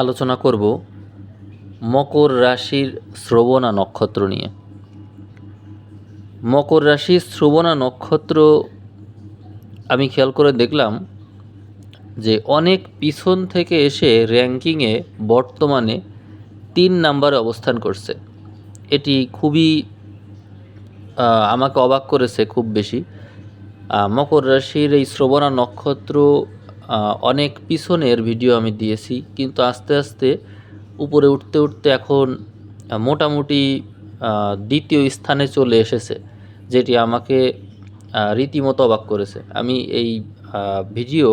আলোচনা করব মকর রাশির শ্রবণা নক্ষত্র নিয়ে। মকর রাশির শ্রবণা নক্ষত্র, আমি খেয়াল করে দেখলাম যে অনেক পিছন থেকে এসে র্যাঙ্কিংয়ে বর্তমানে তিন নাম্বারে অবস্থান করছে। এটি খুবই আমাকে অবাক করেছে খুব বেশি। মকর রাশির এই শ্রবণা নক্ষত্র অনেক পিছনের ভিডিও আমি দিয়েছি, কিন্তু আস্তে আস্তে উপরে উঠতে উঠতে এখন মোটামুটি দ্বিতীয় স্থানে চলে এসেছে, যেটি আমাকে রীতিমতো অবাক করেছে। আমি এই ভিডিও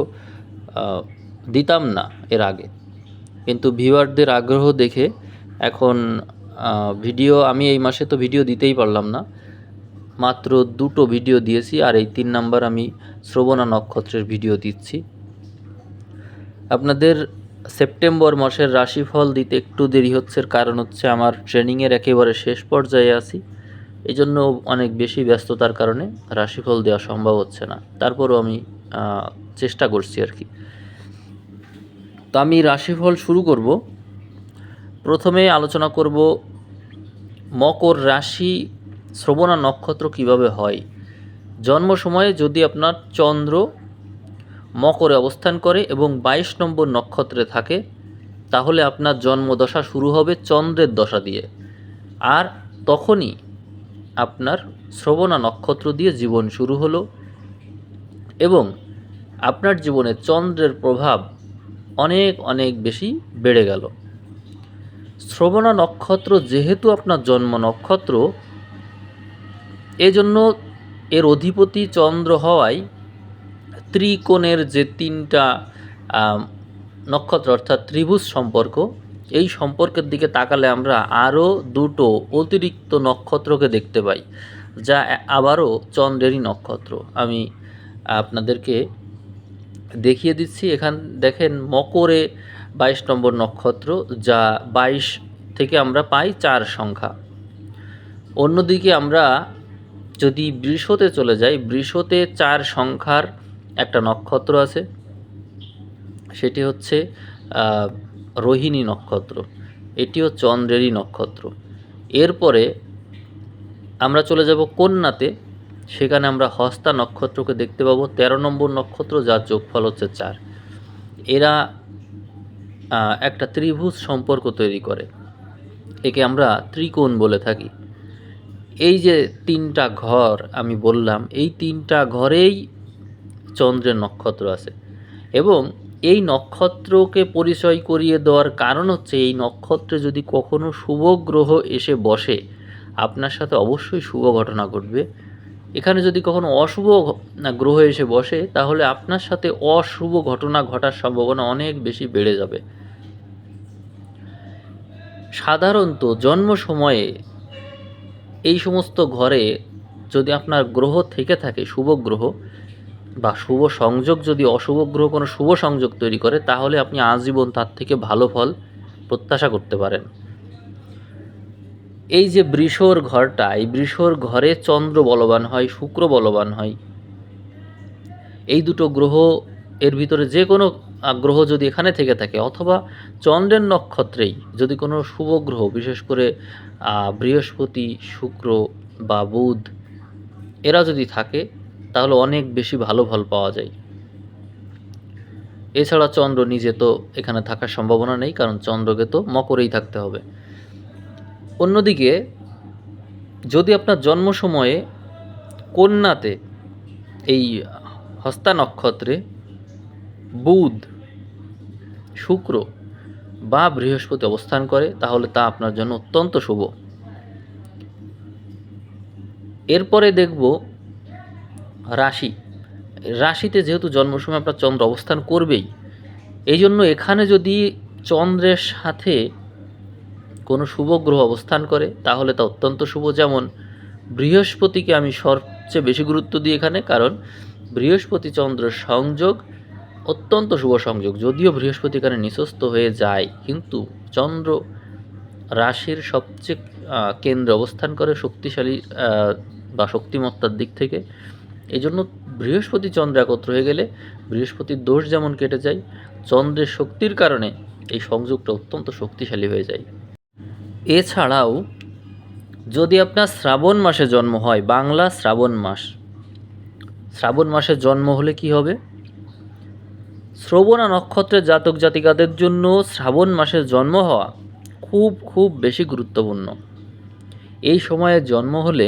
দিতাম না এর আগে, কিন্তু ভিউয়ারদের আগ্রহ দেখে এখন ভিডিও আমি এই মাসে তো ভিডিও দিতেই পারলাম না, মাত্র দুটো ভিডিও দিয়েছি, আর এই তিন নাম্বার আমি শ্রবণা নক্ষত্রের ভিডিও দিচ্ছি। আপনাদের সেপ্টেম্বর মাসের রাশিফল দিতে একটু দেরি হচ্ছে কারণ হচ্ছে আমার ট্রেনিংয়ের একেবারে শেষ পর্যায়ে আছি। এই জন্য অনেক বেশি ব্যস্ততার কারণে রাশিফল দেওয়া সম্ভব হচ্ছে না। তারপরও আমি চেষ্টা করছি আর কি। তো আমি রাশিফল শুরু করব। প্রথমে আলোচনা করব মকর রাশি শ্রবণা নক্ষত্র কীভাবে হয়। জন্ম সময়ে যদি আপনার চন্দ্র মকরে অবস্থান করে এবং বাইশ নম্বর নক্ষত্রে থাকে, তাহলে আপনার জন্মদশা শুরু হবে চন্দ্রের দশা দিয়ে। আর তখনই আপনার শ্রবণা নক্ষত্র দিয়ে জীবন শুরু হলো এবং আপনার জীবনে চন্দ্রের প্রভাব অনেক অনেক বেশি বেড়ে গেল। শ্রবণা নক্ষত্র যেহেতু আপনার জন্ম নক্ষত্র, এজন্য এর অধিপতি চন্দ্র হওয়ায় ত্রিকোণের যে তিনটা নক্ষত্র অর্থাৎ ত্রিভুজ সম্পর্ক, এই সম্পর্কের দিকে তাকালে আমরা আরও দুটো অতিরিক্ত নক্ষত্রকে দেখতে পাই, যা আবারও চন্দ্রেরই নক্ষত্র। আমি আপনাদেরকে দেখিয়ে দিচ্ছি, এখান, দেখেন মকরে বাইশ নম্বর নক্ষত্র, যা বাইশ থেকে আমরা পাই চার সংখ্যা। অন্যদিকে আমরা যদি বৃষতে চলে যাই, বৃষতে চার সংখ্যার একটা নক্ষত্র আছে। সেটি হচ্ছে রোহিণী নক্ষত্র। এটিও চন্দ্রেরই নক্ষত্র। এরপরে আমরা চলে যাব কন্যাতে। সেখানে আমরা হস্তা নক্ষত্রকে দেখতে পাবো। তেরো নম্বর নক্ষত্র, যার যোগফল হচ্ছে চার। এরা একটা ত্রিভুজ সম্পর্ক তৈরি করে। একে আমরা ত্রিকোণ বলে থাকি। এই যে তিনটা ঘর আমি বললাম, এই তিনটা ঘরেই চন্দ্রের নক্ষত্র আছে। এবং এই নক্ষত্রকে পরিচয় করিয়ে দেওয়ার কারণ হচ্ছে, এই নক্ষত্রে যদি কখনো শুভ গ্রহ এসে বসে, আপনার সাথে অবশ্যই শুভ ঘটনা ঘটবে। এখানে যদি কখনো অশুভ গ্রহ এসে বসে, তাহলে আপনার সাথে অশুভ ঘটনা ঘটার সম্ভাবনা অনেক বেশি বেড়ে যাবে। সাধারণত জন্ম সময়ে এই সমস্ত ঘরে যদি আপনার গ্রহ থেকে থাকে, শুভ গ্রহ বা শুভ সংযোগ যদি অশুভ গ্রহ কোনো শুভ সংযোগ তৈরি করে, তাহলে আপনি আজীবন তার থেকে ভালো ফল প্রত্যাশা করতে পারেন। এই যে বৃষর ঘরটা, এই বৃষর ঘরে চন্দ্র বলবান হয়, শুক্র বলবান হয়, এই দুটো গ্রহ এর ভিতরে যে কোনো গ্রহ যদি এখানে থেকে থাকে, অথবা চন্দ্রের নক্ষত্রেই যদি কোনো শুভ গ্রহ, বিশেষ করে বৃহস্পতি, শুক্র বা বুধ, এরা যদি থাকে তাহলে অনেক বেশি ভালো ফল পাওয়া যায়। এছাড়া চন্দ্র নিজে তো এখানে থাকার সম্ভাবনা নেই, কারণ চন্দ্রকে তো মকরেই থাকতে হবে। অন্যদিকে, যদি আপনার জন্ম সময়ে কন্যাতে এই হস্তা নক্ষত্রে বুধ, শুক্র বা বৃহস্পতি অবস্থান করে, তাহলে তা আপনার জন্য অত্যন্ত শুভ। এরপরে দেখব রাশি। রাশিতে যেহেতু জন্ম সময় আপনার চন্দ্র অবস্থান করবেই এই জন্য এখানে যদি চন্দ্রের সাথে কোনো শুভ গ্রহ অবস্থান করে, তাহলে তা অত্যন্ত শুভ। যেমন বৃহস্পতিকে আমি সবচেয়ে বেশি গুরুত্ব দিই এখানে, কারণ বৃহস্পতি চন্দ্রের সংযোগ অত্যন্ত শুভ সংযোগ। যদিও বৃহস্পতি এখানে নিঃস্ত হয়ে যায়, কিন্তু চন্দ্র রাশির সবচেয়ে কেন্দ্রে অবস্থান করে শক্তিশালী বা শক্তিমত্তার দিক থেকে। এই জন্য বৃহস্পতি চন্দ্র একত্র হয়ে গেলে বৃহস্পতির দোষ যেমন কেটে যায়, চন্দ্রের শক্তির কারণে এই সংযোগটা অত্যন্ত শক্তিশালী হয়ে যায়। এছাড়াও যদি আপনার শ্রাবণ মাসে জন্ম হয়, বাংলা শ্রাবণ মাস, শ্রাবণ মাসে জন্ম হলে কি হবে? শ্রবণা নক্ষত্রের জাতক জাতিকাদের জন্য শ্রাবণ মাসে জন্ম হওয়া খুব খুব বেশি গুরুত্বপূর্ণ। এই সময়ে জন্ম হলে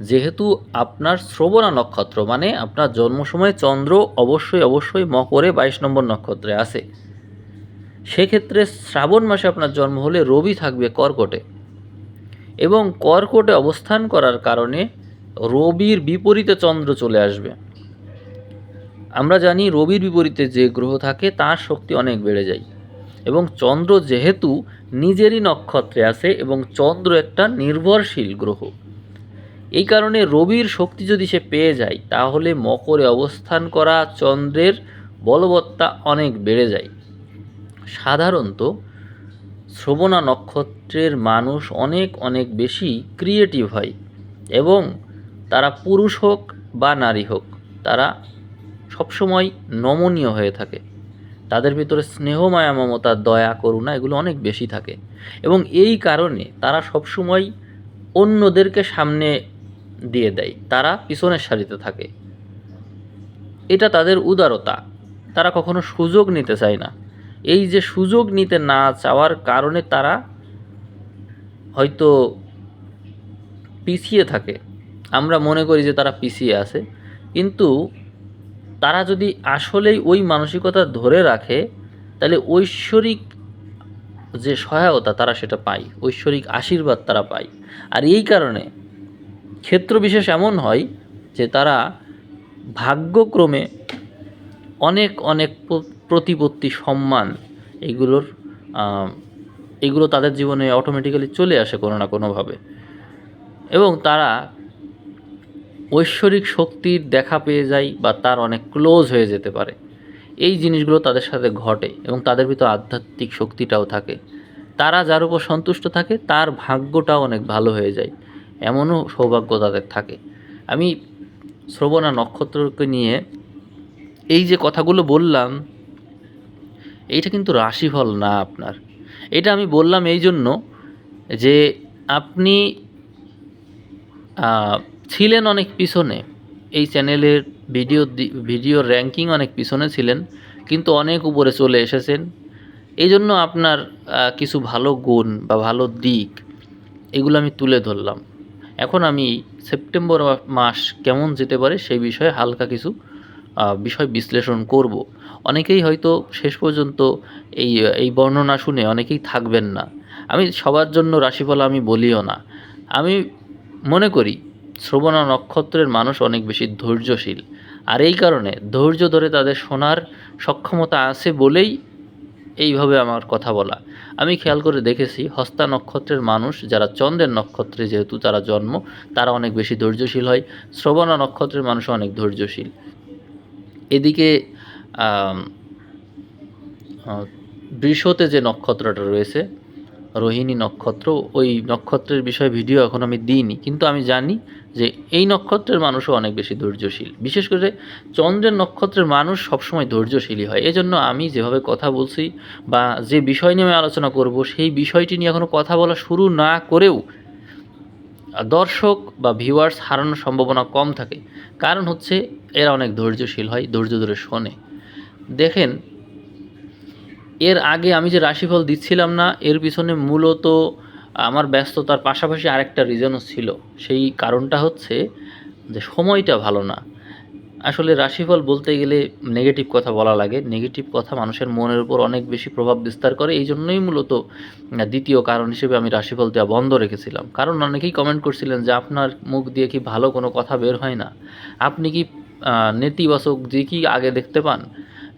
যেহেতু আপনার শ্রবণা নক্ষত্র মানে আপনার জন্ম সময়ে চন্দ্র অবশ্যই অবশ্যই মকরে বাইশ নম্বর নক্ষত্রে আছে। সেক্ষেত্রে শ্রাবণ মাসে আপনার জন্ম হলে রবি থাকবে কর্কটে। এবং কর্কটে অবস্থান করার কারণে রবির বিপরীতে চন্দ্র চলে আসবে। আমরা জানি রবির বিপরীতে যে গ্রহ থাকে, তার শক্তি অনেক বেড়ে যায়। এবং চন্দ্র যেহেতু নিজেরই নক্ষত্রে আছে এবং চন্দ্র একটা নির্ভরশীল গ্রহ। এই কারণে রবির শক্তি যদি সে পেয়ে যায়, তাহলে মকরে অবস্থান করা চন্দ্রের বলবত্তা অনেক বেড়ে যায়। সাধারণত শ্রবণা নক্ষত্রের মানুষ অনেক অনেক বেশি ক্রিয়েটিভ হয় এবং তারা পুরুষ হোক বা নারী হোক, তারা সবসময় নমনীয় হয়ে থাকে। তাদের ভিতরে স্নেহ মায়া মমতা, দয়া, করুণা এগুলো অনেক বেশি থাকে এবং এই কারণে তারা সবসময় অন্যদেরকে সামনে দিয়ে দেয়। তারা পিছনের সারিতে থাকে। এটা তাদের উদারতা। তারা কখনো সুযোগ নিতে চায় না। এই যে সুযোগ নিতে না চাওয়ার কারণে তারা হয়তো পিছিয়ে থাকে। আমরা মনে করি যে তারা পিছিয়ে আছে। কিন্তু তারা যদি আসলেই ওই মানসিকতা ধরে রাখে, তাহলে ঐশ্বরিক যে সহায়তা তারা সেটা পায়। ঐশ্বরিক আশীর্বাদ তারা পায়। আর এই কারণে ক্ষেত্র বিশেষ এমন হয় যে তারা ভাগ্যক্রমে অনেক অনেক প্রতিপত্তি, সম্মান এগুলোর এগুলো তাদের জীবনে অটোমেটিক্যালি চলে আসে কোনো না কোনোভাবে। এবং তারা ঐশ্বরিক শক্তির দেখা পেয়ে যায় বা তার অনেক ক্লোজ হয়ে যেতে পারে। এই জিনিসগুলো তাদের সাথে ঘটে এবং তাদের ভিতর আধ্যাত্মিক শক্তিটাও থাকে। তারা যার উপর সন্তুষ্ট থাকে, তার ভাগ্যটাও অনেক ভালো হয়ে যায়। এমনও সৌভাগ্য তাদের থাকে। আমি শ্রবণা নক্ষত্রকে নিয়ে এই যে কথাগুলো বললাম, এইটা কিন্তু রাশিফল না আপনার। এটা আমি বললাম এই জন্য যে আপনি ছিলেন অনেক পিছনে। এই চ্যানেলের ভিডিও ভিডিওর র্যাঙ্কিং অনেক পিছনে ছিলেন, কিন্তু অনেক উপরে চলে এসেছেন। এই জন্য আপনার কিছু ভালো গুণ বা ভালো দিক, এগুলো আমি তুলে ধরলাম। এখন আমি সেপ্টেম্বর মাস কেমন যেতে পারে সেই বিষয়ে হালকা কিছু বিষয় বিশ্লেষণ করব। অনেকেই হয়তো শেষ পর্যন্ত এই এই বর্ণনা শুনে অনেকেই থাকবেন না। আমি সবার জন্য রাশিফল আমি বলিও না। আমি মনে করি শ্রবণা নক্ষত্রের মানুষ অনেক বেশি ধৈর্যশীল। আর এই কারণে ধৈর্য ধরে তাদের শোনার সক্ষমতা আছে বলেই এইভাবে আমার কথা বলা। আমি খেয়াল করে দেখেছি, হস্তা নক্ষত্রের মানুষ, যারা চন্দ্রের নক্ষত্রে যেহেতু তারা জন্ম, তারা অনেক বেশি ধৈর্যশীল হয়। শ্রবণা নক্ষত্রের মানুষ অনেক ধৈর্যশীল। এদিকে বৃষতে যে নক্ষত্রটা রয়েছে, রোহিণী নক্ষত্র, ওই নক্ষত্রের বিষয়ে ভিডিও এখন আমি দিইনি, কিন্তু আমি জানি যে এই নক্ষত্রের মানুষও অনেক বেশি ধৈর্যশীল। বিশেষ করে চন্দ্রের নক্ষত্রের মানুষ সবসময় ধৈর্যশীলই হয়। এজন্য আমি যেভাবে কথা বলছি বা যে বিষয় নিয়ে আমি আলোচনা করব, সেই বিষয়টি নিয়ে এখনও কথা বলা শুরু না করেও দর্শক বা ভিউয়ার্স হারানোর সম্ভাবনা কম থাকে। কারণ হচ্ছে এরা অনেক ধৈর্যশীল হয়, ধৈর্য ধরে শোনে। দেখেন, এর আগে আমি যে রাশিফল দিচ্ছিলাম না, এর পিছনে মূলত আমার ব্যস্ততার পাশাপাশি আরেকটা রিজনও ছিল। সেই কারণটা হচ্ছে যে সময়টা ভালো না। আসলে রাশিফল বলতে গেলে নেগেটিভ কথা বলা লাগে। নেগেটিভ কথা মানুষের মনের উপর অনেক বেশি প্রভাব বিস্তার করে। এই জন্যই মূলত দ্বিতীয় কারণ হিসেবে আমি রাশিফল দেওয়া বন্ধ রেখেছিলাম। কারণ অনেকেই কমেন্ট করছিলেন যে, আপনার মুখ দিয়ে কি ভালো কোনো কথা বের হয় না? আপনি কি নেতিবাচক যে কি আগে দেখতে পান?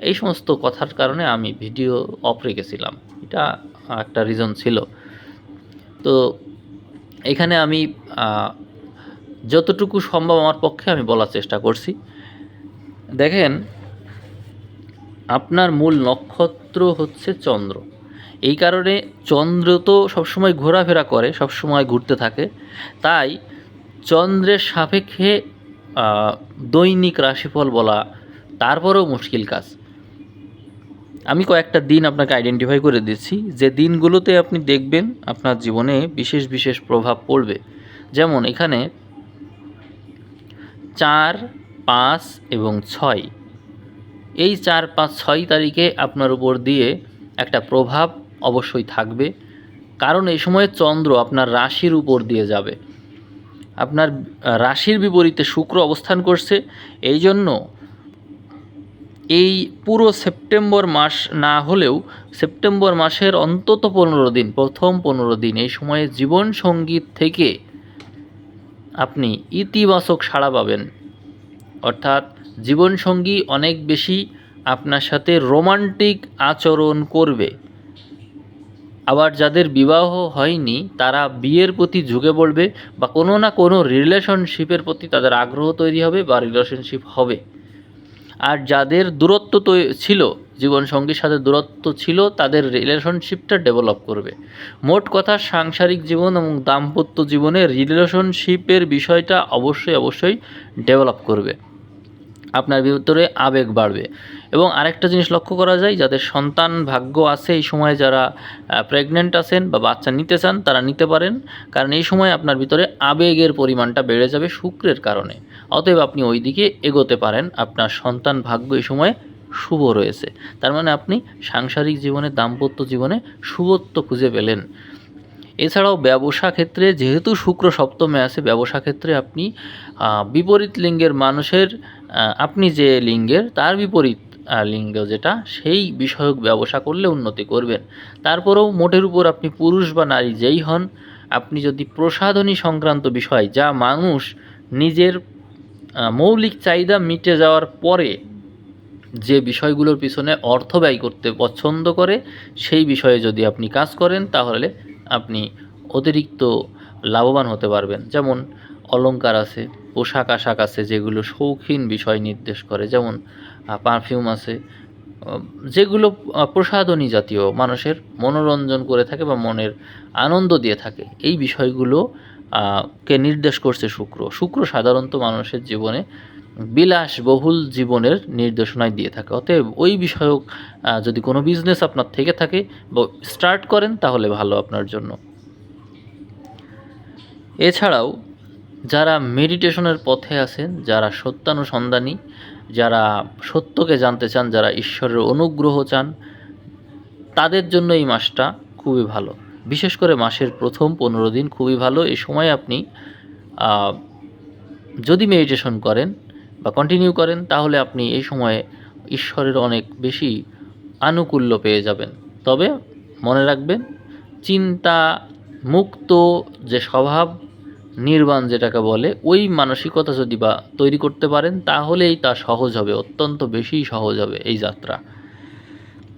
এই সমস্ত কথার কারণে আমি ভিডিও অফ রেখেছিলাম। এটা একটা রিজন ছিল। তো এখানে আমি যতটুকু সম্ভব আমার পক্ষে আমি বলার চেষ্টা করছি। দেখেন, আপনার মূল নক্ষত্র হচ্ছে চন্দ্র। এই কারণে চন্দ্র তো সবসময় ঘোরাফেরা করে, সবসময় ঘুরতে থাকে। তাই চন্দ্রের সাপেক্ষে দৈনিক রাশিফল বলা তারপরেও মুশকিল কাজ। আমি কয়েকটা দিন আপনাকে আইডেন্টিফাই করে দিচ্ছি। যে দিনগুলোতে আপনি দেখবেন আপনার জীবনে বিশেষ বিশেষ প্রভাব পড়বে। যেমন এখানে চার, পাঁচ এবং ছয়। এই চার, পাঁচ, ছয় তারিখে আপনার উপর দিয়ে একটা প্রভাব অবশ্যই থাকবে। কারণ এই সময় চন্দ্র আপনার রাশির উপর দিয়ে যাবে। আপনার রাশির বিপরীতে শুক্র অবস্থান করছে। এই জন্য এই পুরো সেপ্টেম্বর মাস না হলেও সেপ্টেম্বর মাসের অন্তত পনেরো দিন, প্রথম পনেরো দিন, এই সময়ে জীবন সংগীত থেকে আপনি ইতিবাচক সাড়া পাবেন। অর্থাৎ জীবনসঙ্গী অনেক বেশি আপনার সাথে রোমান্টিক আচরণ করবে। আবার যাদের বিবাহ হয়নি, তারা বিয়ের প্রতি ঝুঁকে পড়বে বা কোনো না কোনো রিলেশনশিপের প্রতি তাদের আগ্রহ তৈরি হবে বা রিলেশনশিপ হবে। আর যাদের দূরত্ব তৈ- ছিল, জীবনসঙ্গীর সাথে দূরত্ব ছিল, তাদের রিলেশনশিপটা ডেভেলপ করবে। মোট কথা, সাংসারিক জীবন এবং দাম্পত্য জীবনে রিলেশনশিপের বিষয়টা অবশ্যই অবশ্যই ডেভেলপ করবে। আপনার ভিতরে আবেগ বাড়বে। এবং আরেকটা জিনিস লক্ষ্য করা যায়, যাদের সন্তান ভাগ্য আছে এই সময় যারা প্রেগনেন্ট আছেন বা বাচ্চা নিতে চান, তারা নিতে পারেন। কারণ এই সময় আপনার ভিতরে আবেগের পরিমাণটা বেড়ে যাবে শুক্রের কারণে। অতএব আপনি ওই দিকে এগোতে পারেন। আপনার সন্তান ভাগ্য এই সময় শুভ রয়েছে। তার মানে আপনি সাংসারিক জীবনে, দাম্পত্য জীবনে শুভত্ব খুঁজে পেলেন। এছাড়াও ব্যবসা ক্ষেত্রে, যেহেতু শুক্র সপ্তমে আছে, ব্যবসা ক্ষেত্রে আপনি বিপরীত লিঙ্গের মানুষের আপনি যে লিঙ্গের, তার বিপরীত লিঙ্গ যেটা, সেই বিষয়ক ব্যবসা করলে উন্নতি করবেন। তারপরেও মোটের উপর আপনি পুরুষ বা নারী যেই হন, আপনি যদি প্রসাধনী সংক্রান্ত বিষয়, যা মানুষ নিজের মৌলিক চাহিদা মিটে যাওয়ার পরে যে বিষয়গুলোর পিছনে অর্থ ব্যয় করতে পছন্দ করে, সেই বিষয়ে যদি আপনি কাজ করেন, তাহলে আপনি অতিরিক্ত লাভবান হতে পারবেন। যেমন অলংকার আছে, পোশাক আশাক আছে, যেগুলো শৌখিন বিষয় নির্দেশ করে। যেমন পারফিউম আছে যেগুলো প্রসাধনী জাতীয় মানুষের মনোরঞ্জন করে থাকে বা মনের আনন্দ দিয়ে থাকে। এই বিষয়গুলো কে নির্দেশ করছে শুক্র। শুক্র সাধারণত মানুষের জীবনে বিলাসবহুল জীবনের নির্দেশনায় দিয়ে থাকে। অতএব ওই বিষয়ক যদি কোনো বিজনেস আপনার থেকে থাকে বা স্টার্ট করেন, তাহলে ভালো আপনার জন্য। এছাড়াও, যারা মেডিটেশনের পথে আছেন, যারা সত্যানুসন্ধানী, যারা সত্যকে জানতে চান, যারা ঈশ্বরের অনুগ্রহ চান, তাদের জন্য এই মাসটা খুবই ভালো। বিশেষ করে মাসের প্রথম পনেরো দিন খুবই ভালো। এ সময় আপনি যদি মেডিটেশন করেন বা কন্টিনিউ করেন, তাহলে আপনি এই সময়ে ঈশ্বরের অনেক বেশি আনুকূল্য পেয়ে যাবেন। তবে মনে রাখবেন, চিন্তা মুক্ত যে স্বভাব, নির্বাণ যেটাকে বলে, ওই মানসিকতা যদি বা তৈরি করতে পারেন, তাহলেই তা সহজ হবে, অত্যন্ত বেশি সহজ হবে এই যাত্রা।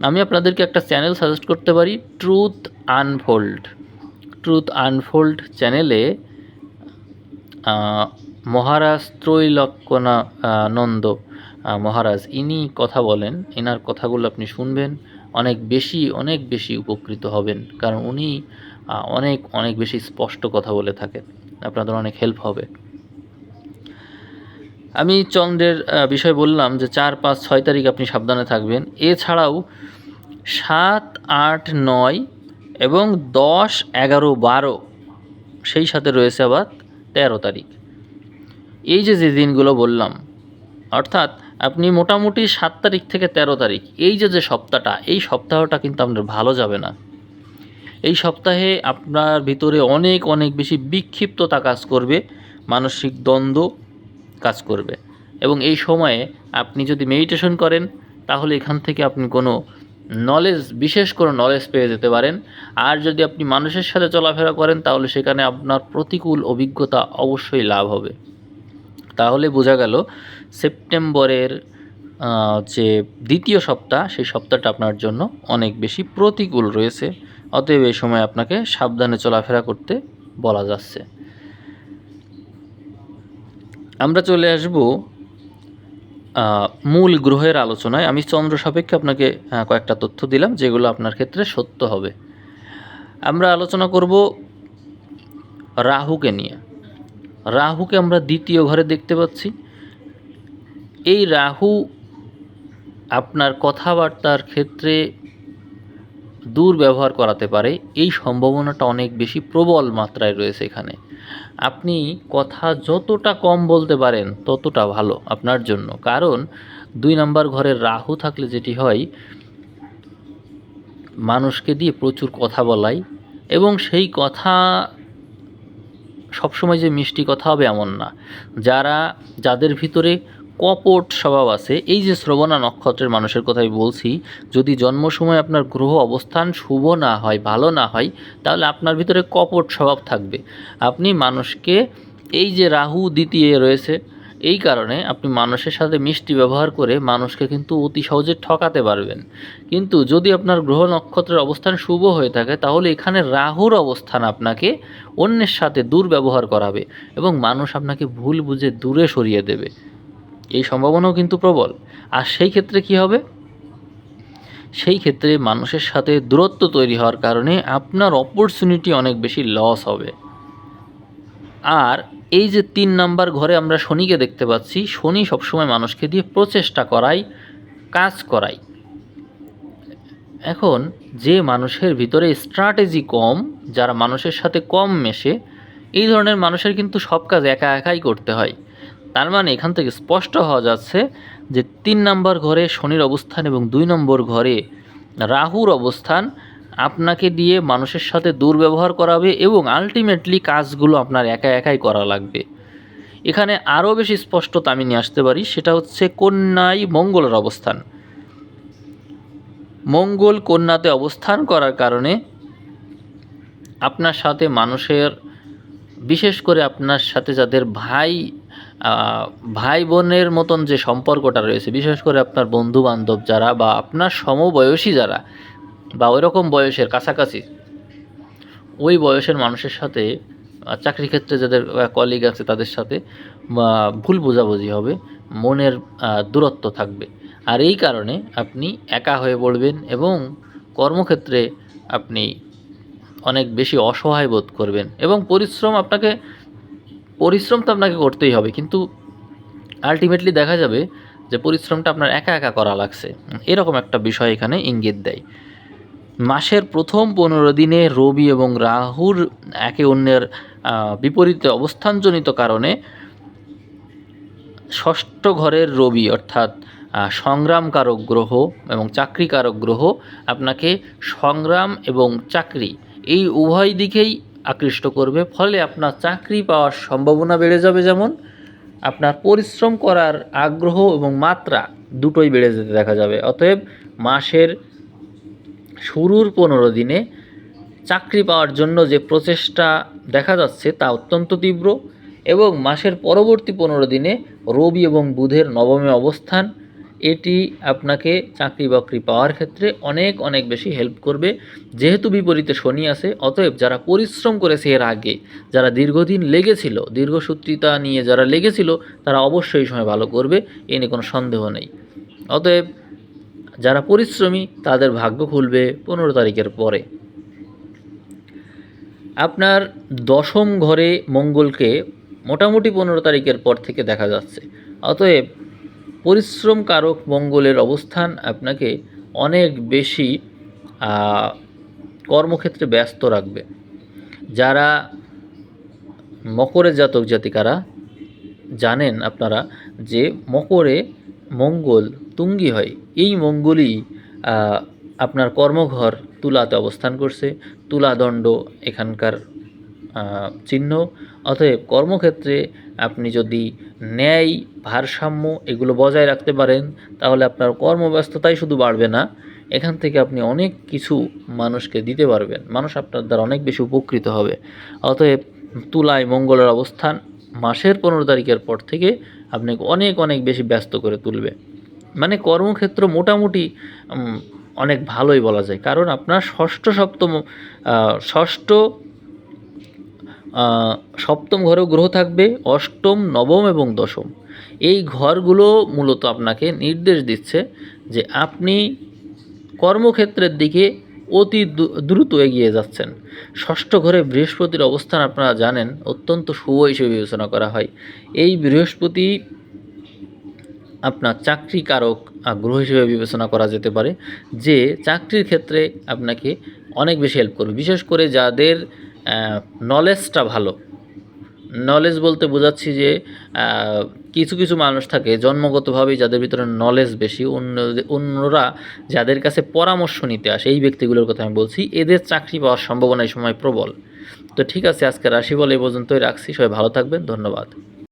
আমি আপনাদেরকে একটা চ্যানেল সাজেস্ট করতে পারি ট্রুথ আনফোল্ড ট্রুথ আনফোল্ড চ্যানেলে মহারাজ ত্রৈলক্ষ্যণানন্দ আহ, মহারাজ ইনি কথা বলেন এনার কথাগুলো আপনি শুনবেন অনেক বেশি অনেক বেশি উপকৃত হবেন কারণ উনি অনেক অনেক বেশি স্পষ্ট কথা বলে থাকেন আপনাদের অনেক হেল্প হবে। আমি চন্দ্রের বিষয় বললাম যে চার, পাঁচ, ছয় তারিখ আপনি সাবধানে থাকবেন। এছাড়াও সাত, আট, নয় এবং দশ, এগারো, বারো, সেই সাথে রয়েছে আবার তেরো তারিখ। এই যে যে দিনগুলো বললাম, অর্থাৎ আপনি মোটামুটি সাত তারিখ থেকে তেরো তারিখ, এই যে যে সপ্তাহটা, এই সপ্তাহটা কিন্তু আপনার ভালো যাবে না। এই সপ্তাহে আপনার ভিতরে অনেক অনেক বেশি বিক্ষিপ্ততা কাজ করবে, মানসিক দ্বন্দ্ব কাজ করবে। এবং এই সময়ে আপনি যদি মেডিটেশন করেন, তাহলে এখান থেকে আপনি কোনো নলেজ বিশেষ কোনো নলেজ পেয়ে যেতে পারেন। আর যদি আপনি মানুষের সাথে চলাফেরা করেন, তাহলে সেখানে আপনার প্রতিকূল অভিজ্ঞতা অবশ্যই লাভ হবে। তাহলে বোঝা গেল, সেপ্টেম্বরের যে দ্বিতীয় সপ্তাহ, সেই সপ্তাহটা আপনার জন্য অনেক বেশি প্রতিকূল রয়েছে। অতএব এই সময় আপনাকে সাবধানে চলাফেরা করতে বলা যাচ্ছে। আমরা চলে আসব মূল গ্রহের আলোচনায়। আমি চন্দ্র সাপেক্ষে আপনাকে কয়েকটা তথ্য দিলাম, যেগুলো আপনার ক্ষেত্রে সত্য হবে। আমরা আলোচনা করব রাহুকে নিয়ে। রাহুকে আমরা দ্বিতীয় ঘরে দেখতে পাচ্ছি। এই রাহু আপনার কথাবার্তার ক্ষেত্রে দুর্ব্যবহার করাতে পারে, এই সম্ভাবনাটা অনেক বেশি প্রবল মাত্রায় রয়েছে এখানে। আপনি কথা যতটা কম বলতে পারেন, ততটা ভালো আপনার জন্য। কারণ দুই নাম্বার ঘরের রাহু থাকলে যেটি হয়, মানুষকে দিয়ে প্রচুর কথা বলাই এবং সেই কথা, সবসময় যে মিষ্টি কথা হবে এমন না। যারা, যাদের ভিতরে কপট স্বভাব আছে। এই যে শ্রবণা নক্ষত্রের মানুষের কথাই বলছি, যদি জন্ম সময় আপনার গ্রহ অবস্থান শুভ না হয়, ভালো না হয়, তাহলে আপনার ভিতরে কপট স্বভাব থাকবে। আপনি মানুষকে এই যে রাহু দ্বিতীয় রয়েছে, এই কারণে আপনি মানুষের সাথে মিষ্টি ব্যবহার করে মানুষকে কিন্তু অতি সহজে ঠকাতে পারবেন। কিন্তু যদি আপনার গ্রহ নক্ষত্রের অবস্থান শুভ হয়ে থাকে, তাহলে এখানে রাহুর অবস্থান আপনাকে অন্যের সাথে দুর্ব্যবহার করাবে এবং মানুষ আপনাকে ভুল বুঝে দূরে সরিয়ে দেবে। এই সম্ভাবনাও কিন্তু প্রবল। আর সেই ক্ষেত্রে কি হবে? সেই ক্ষেত্রে মানুষের সাথে দূরত্ব তৈরি হওয়ার কারণে আপনার অপরচুনিটি অনেক বেশি লস হবে। আর এই যে তিন নাম্বার ঘরে আমরা শনিকে দেখতে পাচ্ছি, শনি সবসময় মানুষকে দিয়ে প্রচেষ্টা করায়, কাজ করায়। এখন যে মানুষের ভিতরে স্ট্র্যাটেজি কম, যারা মানুষের সাথে কম মেশে, এই ধরনের মানুষের কিন্তু সব কাজ একা একাই করতে হয়। তার মানে এখান থেকে স্পষ্ট হওয়া যাচ্ছে যে তিন নম্বর ঘরে শনির অবস্থান এবং দুই নম্বর ঘরে রাহুর অবস্থান আপনাকে দিয়ে মানুষের সাথে দুর্ব্যবহার করাবে এবং আলটিমেটলি কাজগুলো আপনার একা একাই করা লাগবে। এখানে আরও বেশি স্পষ্টতা আমি নিয়ে আসতে পারি, সেটা হচ্ছে কন্যায় মঙ্গলের অবস্থান। মঙ্গল কন্যাতে অবস্থান করার কারণে আপনার সাথে মানুষের, বিশেষ করে আপনার সাথে যাদের ভাই ভাই বোনের মতন যে সম্পর্কটা রয়েছে, বিশেষ করে আপনার বন্ধু বান্ধব যারা বা আপনার সমবয়সী যারা বা ওই রকম বয়সের কাছাকাছি, ওই বয়সের মানুষের সাথে চাকরি ক্ষেত্রে যাদের কলিগ আছে তাদের সাথে ভুল বোঝাবুঝি হবে, মনের দূরত্ব থাকবে। আর এই কারণে আপনি একা হয়ে পড়বেন এবং কর্মক্ষেত্রে আপনি অনেক বেশি অসহায় বোধ করবেন এবং পরিশ্রম আপনাকে পরিশ্রম তো আপনাকে করতেই হবে, কিন্তু আলটিমেটলি দেখা যাবে যে পরিশ্রমটা আপনার একা একা করা লাগছে। এরকম একটা বিষয় এখানে ইঙ্গিত দেয়। মাসের প্রথম পনেরো দিনে রবি এবং রাহুর একে অন্যের বিপরীতে অবস্থানজনিত কারণে ষষ্ঠ ঘরের রবি অর্থাৎ সংগ্রামকারক গ্রহ এবং চাকরিকারক গ্রহ আপনাকে সংগ্রাম এবং চাকরি এই উভয় দিকেই আকৃষ্ট করবে, ফলে আপনার চাকরি পাওয়ার সম্ভাবনা বেড়ে যাবে যেমন। আপনার পরিশ্রম করার আগ্রহ এবং মাত্রা দুটোই বেড়ে যেতে দেখা যাবে। অতএব মাসের শুরুর পনেরো দিনে চাকরি পাওয়ার জন্য যে প্রচেষ্টা দেখা যাচ্ছে তা অত্যন্ত তীব্র এবং মাসের পরবর্তী পনেরো দিনে রবি এবং বুধের নবমে অবস্থান এটি আপনাকে চাকরি বাকরি পাওয়ার ক্ষেত্রে অনেক অনেক বেশি হেল্প করবে। যেহেতু বিপরীতে শনি আছে, অতএব যারা পরিশ্রম করেছে এর আগে, যারা দীর্ঘদিন লেগেছিল দীর্ঘসূত্রিতা নিয়ে যারা লেগেছিল, তারা অবশ্যই সময় ভালো করবে, এ নিয়ে কোনো সন্দেহ নেই। অতএব যারা পরিশ্রমী, তাদের ভাগ্য খুলবে পনেরো তারিখের পরে। আপনার দশম ঘরে মঙ্গলকে মোটামুটি পনেরো তারিখের পর থেকে দেখা যাচ্ছে। অতএব পরিশ্রম কারক মঙ্গলের অবস্থান আপনাকে অনেক বেশি কর্মক্ষেত্রে ব্যস্ত রাখবে। যারা মকরে জাতক জাতিকারা, জানেন আপনারা যে মকরে মঙ্গল তুঙ্গি হয়। এই মঙ্গলই আপনার কর্মঘর তুলাতে অবস্থান করছে। তুলাদণ্ড এখানকার চিহ্ন। অতএব কর্মক্ষেত্রে আপনি যদি ন্যায়, ভারসাম্য এগুলো বজায় রাখতে পারেন, তাহলে আপনার কর্মব্যস্ততাই শুধু বাড়বে না। এখান থেকে আপনি অনেক কিছু মানুষকে দিতে পারবেন। মানুষ আপনার দ্বারা অনেক বেশি উপকৃত হবে। অতএব তুলায় মঙ্গলের অবস্থান মাসের পনেরো তারিখের পর থেকে আপনাকে অনেক অনেক বেশি ব্যস্ত করে তুলবে। মানে কর্মক্ষেত্র মোটামুটি অনেক ভালোই বলা যায়। কারণ আপনার ষষ্ঠ সপ্তম ষষ্ঠ সপ্তম ঘরেও গ্রহ থাকবে, অষ্টম, নবম এবং দশম। এই ঘরগুলো মূলত আপনাকে নির্দেশ দিচ্ছে যে আপনি কর্মক্ষেত্রের দিকে অতি দ্রু- দ্রুত এগিয়ে যাচ্ছেন। ষষ্ঠ ঘরে বৃহস্পতির অবস্থান আপনারা জানেন, অত্যন্ত শুভ হিসেবে বিবেচনা করা হয়। এই বৃহস্পতি আপনার চাকরিকারক গ্রহ হিসেবে বিবেচনা করা যেতে পারে, যে চাকরির ক্ষেত্রে আপনাকে অনেক বেশি হেল্প করবে। বিশেষ করে যাদের নলেজটা ভালো। নলেজ বলতে বোঝাচ্ছি যে কিছু কিছু মানুষ থাকে জন্মগতভাবেই যাদের ভিতরে নলেজ বেশি, অন্য অন্যরা যাদের কাছে পরামর্শ নিতে আসে, এই ব্যক্তিগুলোর কথা আমি বলছি, এদের চাকরি পাওয়ার সম্ভাবনা এই সময় প্রবল। তো ঠিক আছে আজকে রাশি বলে এই পর্যন্তই রাখছি, সবাই ভালো থাকবেন, ধন্যবাদ।